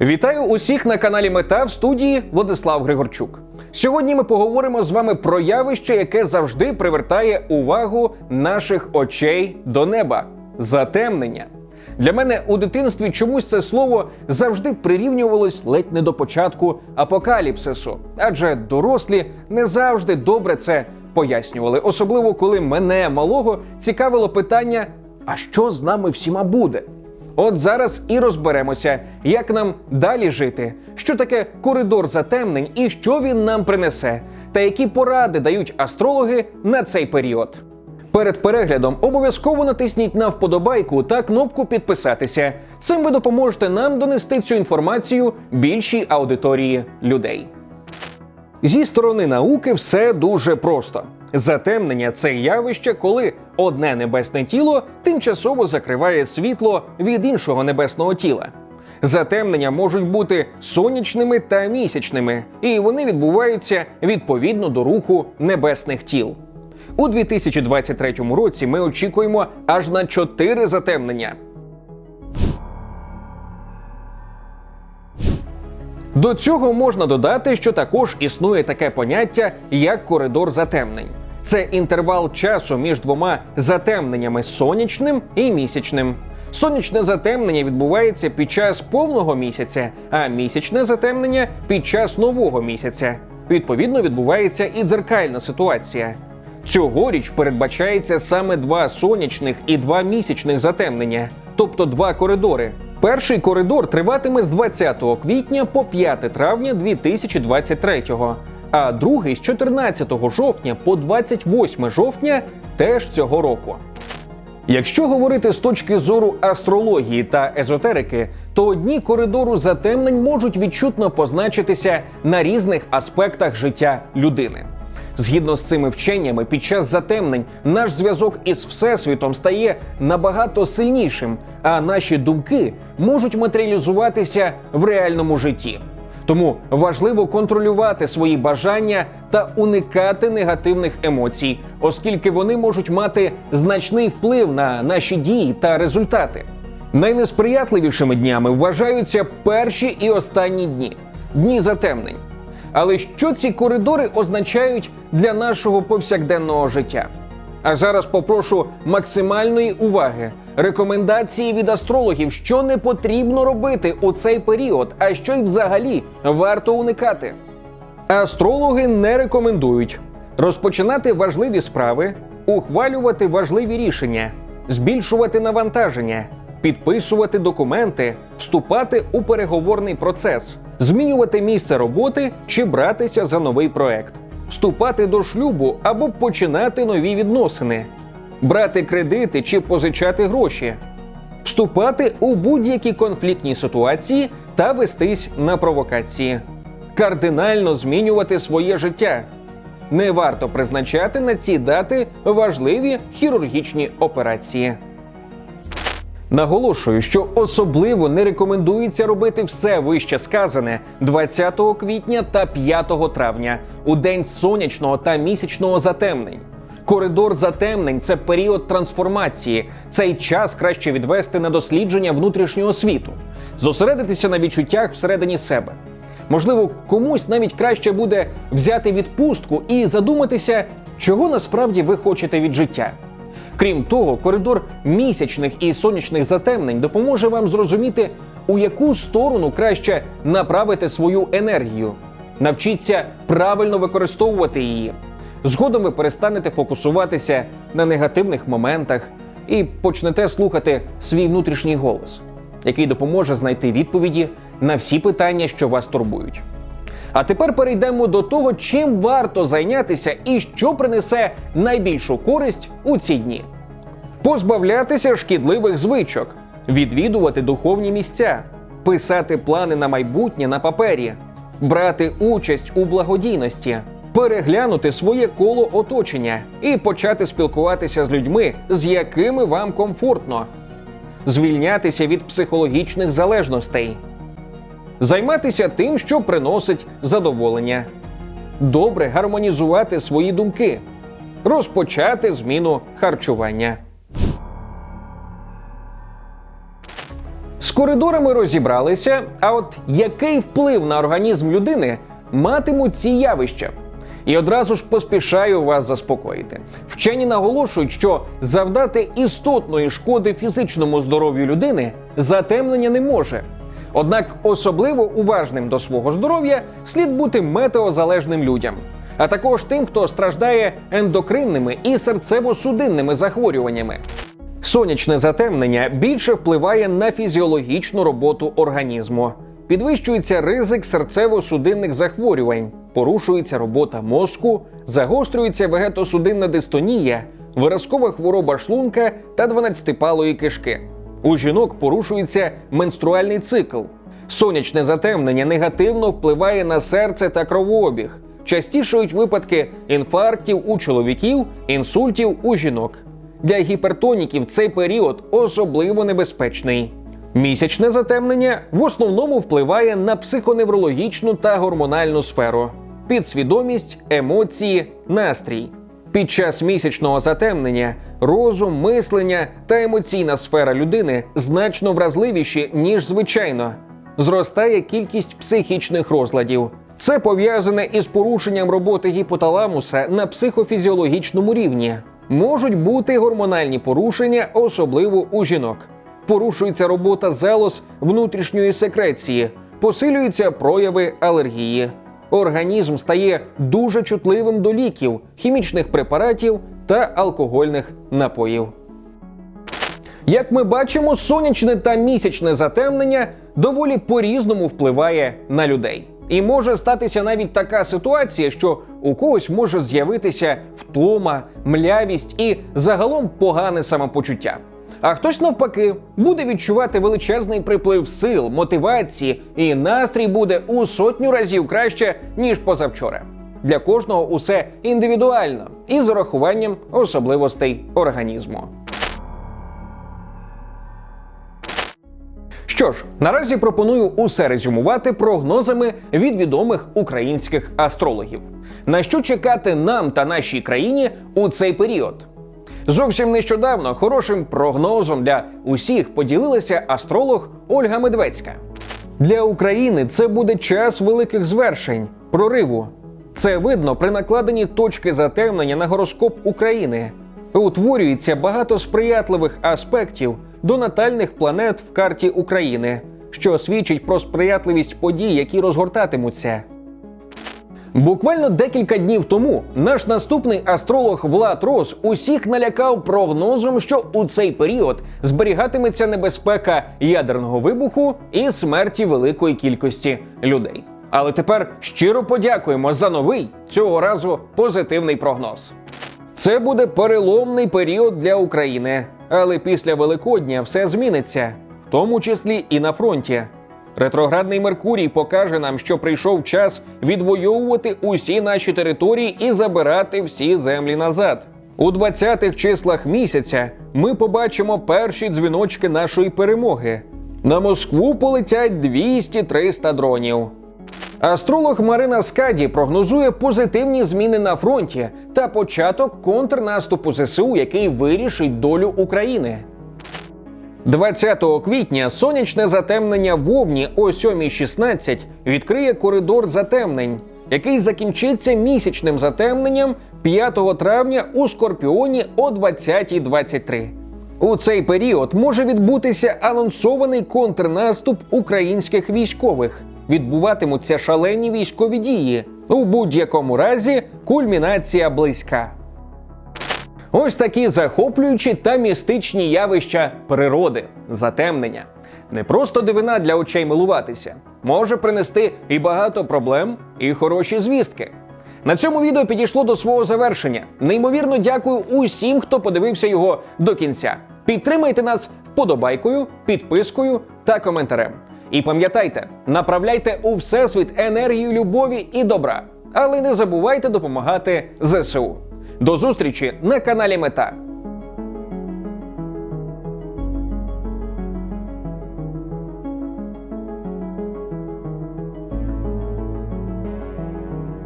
Вітаю усіх на каналі Мета в студії Владислав Григорчук. Сьогодні ми поговоримо з вами про явище, яке завжди привертає увагу наших очей до неба затемнення. Для мене у дитинстві чомусь це слово завжди прирівнювалось ледь не до початку апокаліпсису, адже дорослі не завжди добре це пояснювали, особливо коли мене малого цікавило питання: а що з нами всіма буде? От зараз і розберемося, як нам далі жити, що таке коридор затемнень і що він нам принесе, та які поради дають астрологи на цей період. Перед переглядом обов'язково натисніть на вподобайку та кнопку підписатися. Цим ви допоможете нам донести цю інформацію більшій аудиторії людей. Зі сторони науки все дуже просто. Затемнення це явище, коли одне небесне тіло тимчасово закриває світло від іншого небесного тіла. Затемнення можуть бути сонячними та місячними, і вони відбуваються відповідно до руху небесних тіл. У 2023 році ми очікуємо аж на 4 затемнення. До цього можна додати, що також існує таке поняття, як коридор затемнень. Це інтервал часу між двома затемненнями сонячним і місячним. Сонячне затемнення відбувається під час повного місяця, а місячне затемнення під час нового місяця. Відповідно, відбувається і дзеркальна ситуація. Цьогоріч передбачається саме два сонячних і два місячних затемнення, тобто два коридори. Перший коридор триватиме з 20 квітня по 5 травня 2023, а другий з 14 жовтня по 28 жовтня теж цього року. Якщо говорити з точки зору астрології та езотерики, то дні коридору затемнень можуть відчутно позначитися на різних аспектах життя людини. Згідно з цими вченнями, під час затемнень наш зв'язок із всесвітом стає набагато сильнішим, а наші думки можуть матеріалізуватися в реальному житті. Тому важливо контролювати свої бажання та уникати негативних емоцій, оскільки вони можуть мати значний вплив на наші дії та результати. Найнесприятливішими днями вважаються перші і останні дні дні затемнень. Але що ці коридори означають для нашого повсякденного життя? А зараз попрошу максимальної уваги, рекомендації від астрологів, що не потрібно робити у цей період, а що й взагалі варто уникати. Астрологи не рекомендують розпочинати важливі справи, ухвалювати важливі рішення, збільшувати навантаження, підписувати документи, вступати у переговорний процес, змінювати місце роботи чи братися за новий проект, вступати до шлюбу або починати нові відносини, брати кредити чи позичати гроші, вступати у будь-які конфліктні ситуації та вестись на провокації, кардинально змінювати своє життя. Не варто призначати на ці дати важливі хірургічні операції. Наголошую, що особливо не рекомендується робити все вище сказане 20 квітня та 5 травня у день сонячного та місячного затемнень. Коридор затемнень це період трансформації. Цей час краще відвести на дослідження внутрішнього світу, зосередитися на відчуттях всередині себе. Можливо, комусь навіть краще буде взяти відпустку і задуматися, чого насправді ви хочете від життя. Крім того, коридор місячних і сонячних затемнень допоможе вам зрозуміти, у яку сторону краще направити свою енергію. Навчіться правильно використовувати її. Згодом ви перестанете фокусуватися на негативних моментах і почнете слухати свій внутрішній голос, який допоможе знайти відповіді на всі питання, що вас турбують. А тепер перейдемо до того, чим варто зайнятися і що принесе найбільшу користь у ці дні. Позбавлятися шкідливих звичок, відвідувати духовні місця, писати плани на майбутнє на папері, брати участь у благодійності, переглянути своє коло оточення і почати спілкуватися з людьми, з якими вам комфортно, звільнятися від психологічних залежностей, займатися тим, що приносить задоволення, добре гармонізувати свої думки, розпочати зміну харчування. З коридорами розібралися. А от який вплив на організм людини матимуть ці явища? І одразу ж поспішаю вас заспокоїти. Вчені наголошують, що завдати істотної шкоди фізичному здоров'ю людини затемнення не може. Однак особливо уважним до свого здоров'я слід бути метеозалежним людям, а також тим, хто страждає ендокринними і серцево-судинними захворюваннями. Сонячне затемнення більше впливає на фізіологічну роботу організму. Підвищується ризик серцево-судинних захворювань, порушується робота мозку, загострюється вегетосудинна дистонія, виразкова хвороба шлунка та 12-палої кишки. У жінок порушується менструальний цикл. Сонячне затемнення негативно впливає на серце та кровообіг. Частішають випадки інфарктів у чоловіків, інсультів у жінок. Для гіпертоніків цей період особливо небезпечний. Місячне затемнення в основному впливає на психоневрологічну та гормональну сферу, підсвідомість, емоції, настрій. Під час місячного затемнення розум, мислення та емоційна сфера людини значно вразливіші, ніж звичайно. Зростає кількість психічних розладів. Це пов'язане із порушенням роботи гіпоталамуса на психофізіологічному рівні. Можуть бути гормональні порушення, особливо у жінок. Порушується робота залоз внутрішньої секреції, посилюються прояви алергії. Організм стає дуже чутливим до ліків, хімічних препаратів та алкогольних напоїв. Як ми бачимо, сонячне та місячне затемнення доволі по-різному впливає на людей. І може статися навіть така ситуація, що у когось може з'явитися втома, млявість і загалом погане самопочуття. А хтось навпаки буде відчувати величезний приплив сил, мотивації, і настрій буде у сотню разів краще ніж позавчора. Для кожного усе індивідуально і з урахуванням особливостей організму. Що ж, наразі пропоную усе резюмувати прогнозами від відомих українських астрологів. На що чекати нам та нашій країні у цей період? Зовсім нещодавно хорошим прогнозом для усіх поділилася астролог Ольга Медведська. Для України це буде час великих звершень, прориву. Це видно при накладенні точки затемнення на гороскоп України. Утворюється багато сприятливих аспектів до натальних планет в карті України, що свідчить про сприятливість подій, які розгортатимуться. Буквально декілька днів тому наш наступний астролог Влад Рос усіх налякав прогнозом, що у цей період зберігатиметься небезпека ядерного вибуху і смерті великої кількості людей. Але тепер щиро подякуємо за новий цього разу позитивний прогноз. Це буде переломний період для України, але після Великодня все зміниться, в тому числі і на фронті. Ретроградний Меркурій покаже нам, що прийшов час відвоювати усі наші території і забирати всі землі назад. У 20-х числах місяця ми побачимо перші дзвіночки нашої перемоги. На Москву полетять 200-300 дронів. Астролог Марина Скаді прогнозує позитивні зміни на фронті та початок контрнаступу ЗСУ, який вирішить долю України. 20 квітня сонячне затемнення вовні о 7.16 відкриє коридор затемнень, який закінчиться місячним затемненням 5 травня у Скорпіоні о 20.23. У цей період може відбутися анонсований контрнаступ українських військових. Відбуватимуться шалені військові дії. У будь-якому разі кульмінація близька. Ось такі захоплюючі та містичні явища природи, затемнення. Не просто дивина для очей милуватися, може принести і багато проблем, і хороші звістки. На цьому відео підійшло до свого завершення. Неймовірно дякую усім, хто подивився його до кінця. Підтримайте нас вподобайкою, підпискою та коментарем. І пам'ятайте, направляйте у всесвіт енергію любові і добра, але не забувайте допомагати ЗСУ. До зустрічі на каналі Мета.